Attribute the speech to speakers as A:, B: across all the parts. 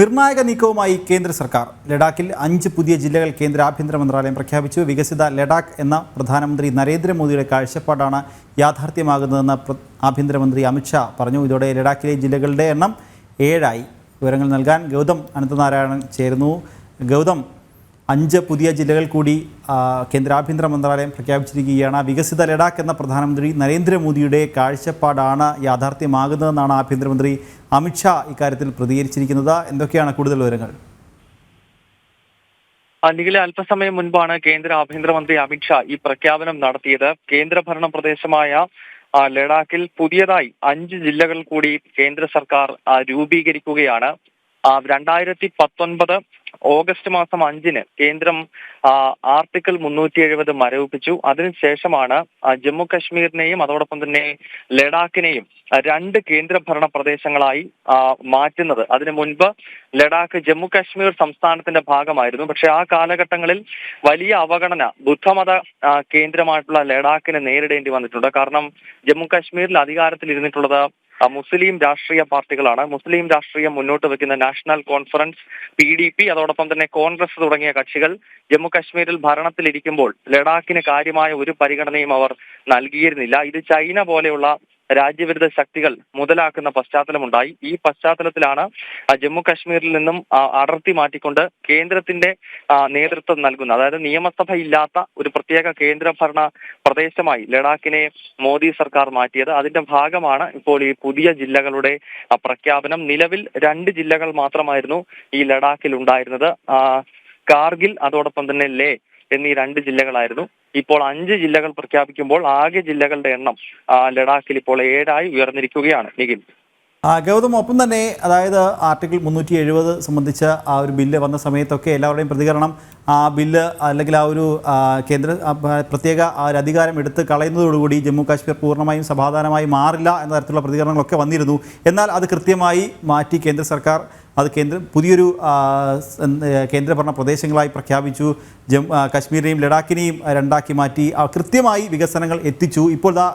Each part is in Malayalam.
A: നിർണായക നീക്കവുമായി കേന്ദ്ര സർക്കാർ. ലഡാക്കിൽ അഞ്ച് പുതിയ ജില്ലകൾ കേന്ദ്ര ആഭ്യന്തര മന്ത്രാലയം പ്രഖ്യാപിച്ചു. വികസിത ലഡാക്ക് എന്ന പ്രധാനമന്ത്രി നരേന്ദ്രമോദിയുടെ കാഴ്ചപ്പാടാണ് യാഥാർത്ഥ്യമാകുന്നതെന്ന് ആഭ്യന്തരമന്ത്രി അമിത്ഷാ പറഞ്ഞു. ഇതോടെ ലഡാക്കിലെ ജില്ലകളുടെ എണ്ണം ഏഴായി. വിവരങ്ങൾ നൽകാൻ ഗൗതം അനന്തനാരായണൻ ചേരുന്നു. ഗൗതം അഞ്ച് പുതിയ ജില്ലകൾ കൂടി കേന്ദ്ര ആഭ്യന്തര മന്ത്രാലയം പ്രഖ്യാപിച്ചിരിക്കുകയാണ്. വികസിത ലഡാക്ക് എന്ന പ്രധാനമന്ത്രി നരേന്ദ്രമോദിയുടെ കാഴ്ചപ്പാടാണ് യാഥാർത്ഥ്യമാകുന്നതെന്നാണ് ആഭ്യന്തരമന്ത്രി അമിത്ഷാ ഇക്കാര്യത്തിൽ പ്രതികരിച്ചിരിക്കുന്നത്. എന്തൊക്കെയാണ് കൂടുതൽ വിവരങ്ങൾ?
B: അല്ലെങ്കിലെ അല്പസമയം മുൻപാണ് കേന്ദ്ര ആഭ്യന്തരമന്ത്രി അമിത്ഷാ ഈ പ്രഖ്യാപനം നടത്തിയത്. കേന്ദ്രഭരണ പ്രദേശമായ ലഡാക്കിൽ പുതിയതായി അഞ്ച് ജില്ലകൾ കൂടി കേന്ദ്ര സർക്കാർ രൂപീകരിക്കുകയാണ്. രണ്ടായിരത്തി പത്തൊൻപത് ഓഗസ്റ്റ് മാസം അഞ്ചിന് കേന്ദ്രം ആർട്ടിക്കിൾ മുന്നൂറ്റി എഴുപത് മരവിപ്പിച്ചു അതിനുശേഷമാണ് ജമ്മു കശ്മീരിനെയും അതോടൊപ്പം തന്നെ ലഡാക്കിനെയും രണ്ട് കേന്ദ്രഭരണ പ്രദേശങ്ങളായി മാറ്റുന്നത്. അതിനു മുൻപ് ലഡാക്ക് ജമ്മു കശ്മീർ സംസ്ഥാനത്തിന്റെ ഭാഗമായിരുന്നു. പക്ഷെ ആ കാലഘട്ടങ്ങളിൽ വലിയ അവഗണന ബുദ്ധമത കേന്ദ്രമായിട്ടുള്ള ലഡാക്കിന് നേരിടേണ്ടി വന്നിട്ടുണ്ട്. കാരണം ജമ്മു കശ്മീരിൽ അധികാരത്തിൽ ഇരുന്നിട്ടുള്ളത് മുസ്ലിം രാഷ്ട്രീയ പാർട്ടികളാണ്. മുസ്ലിം രാഷ്ട്രീയം മുന്നോട്ട് വെക്കുന്ന National Conference P D P അതോടൊപ്പം തന്നെ കോൺഗ്രസ് തുടങ്ങിയ കക്ഷികൾ ജമ്മു കാശ്മീരിൽ ഭരണത്തിലിരിക്കുമ്പോൾ ലഡാക്കിന് കാര്യമായ ഒരു പരിഗണനയും അവർ നൽകിയിരുന്നില്ല. ഇത് ചൈന പോലെയുള്ള രാജ്യവിരുദ്ധ ശക്തികൾ മുതലാക്കുന്ന പശ്ചാത്തലമുണ്ടായി. ഈ പശ്ചാത്തലത്തിലാണ് ജമ്മു കാശ്മീരിൽ നിന്നും അടർത്തി മാറ്റിക്കൊണ്ട് കേന്ദ്രത്തിന്റെ നേതൃത്വം നൽകുന്ന അതായത് നിയമസഭ ഇല്ലാത്ത ഒരു പ്രത്യേക കേന്ദ്രഭരണ പ്രദേശമായി ലഡാക്കിനെ മോദി സർക്കാർ മാറ്റിയത്. അതിന്റെ ഭാഗമാണ് ഇപ്പോൾ ഈ പുതിയ ജില്ലകളുടെ പ്രഖ്യാപനം. നിലവിൽ രണ്ട് ജില്ലകൾ മാത്രമായിരുന്നു ഈ ലഡാക്കിൽ ഉണ്ടായിരുന്നത്. കാർഗിൽ അതോടൊപ്പം തന്നെ ലേ. എന്നീ രണ്ട് ജില്ലകളായിരുന്നു. ഇപ്പോൾ അഞ്ച് ജില്ലകൾ പ്രഖ്യാപിക്കുമ്പോൾ ആകെ ജില്ലകളുടെ എണ്ണം ലഡാക്കിൽ ഇപ്പോൾ ഏഴായി ഉയർന്നിരിക്കുകയാണ് നിഖിൽ.
A: ഗൗതം ഒപ്പം തന്നെ അതായത് ആർട്ടിക്കിൾ മുന്നൂറ്റി എഴുപത് സംബന്ധിച്ച ആ ഒരു ബില്ല് വന്ന സമയത്തൊക്കെ എല്ലാവരുടെയും പ്രതികരണം ആ ബില്ല് അല്ലെങ്കിൽ ആ ഒരു കേന്ദ്ര പ്രത്യേക ആ ഒരു അധികാരം എടുത്ത് കളയുന്നതോടുകൂടി ജമ്മു കാശ്മീർ പൂർണമായും സമാധാനമായി മാറില്ല എന്ന തരത്തിലുള്ള പ്രതികരണങ്ങളൊക്കെ വന്നിരുന്നു. എന്നാൽ അത് കൃത്യമായി മാറ്റി കേന്ദ്ര സർക്കാർ അത് കേന്ദ്രം പുതിയൊരു കേന്ദ്രഭരണ പ്രദേശങ്ങളായി പ്രഖ്യാപിച്ചു. ജം കശ്മീരിനെയും ലഡാക്കിനെയും രണ്ടാക്കി മാറ്റി. കൃത്യമായി വികസനങ്ങൾ എത്തിച്ചു. ഇപ്പോൾ ദാ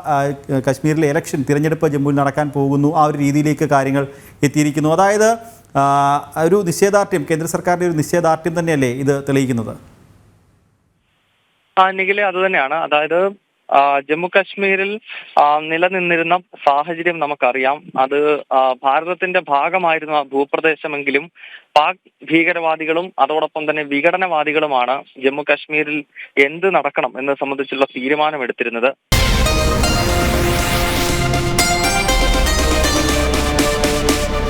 A: കശ്മീരിലെ ഇലക്ഷൻ തിരഞ്ഞെടുപ്പ് ജമ്മുവിൽ നടക്കാൻ പോകുന്നു. ആ ഒരു രീതിയിലേക്ക് കാര്യങ്ങൾ എത്തിയിരിക്കുന്നു. അതായത് ഒരു നിശ്ചയദാർഢ്യം കേന്ദ്ര സർക്കാരിന്റെ ഒരു നിശ്ചയദാർഢ്യം തന്നെയല്ലേ ഇത് തെളിയിക്കുന്നത്?
B: ആ നിഖിലെ അത് തന്നെയാണ്. അതായത് ജമ്മു കാശ്മീരിൽ നിലനിന്നിരുന്ന സാഹചര്യം നമുക്കറിയാം. അത് ഭാരതത്തിന്റെ ഭാഗമായിരുന്ന ഭൂപ്രദേശമെങ്കിലും പാക് ഭീകരവാദികളും അതോടൊപ്പം തന്നെ വിഘടനവാദികളുമാണ് ജമ്മു കാശ്മീരിൽ എന്ത് നടക്കണം എന്നത് സംബന്ധിച്ചുള്ള തീരുമാനമെടുത്തിരുന്നത്.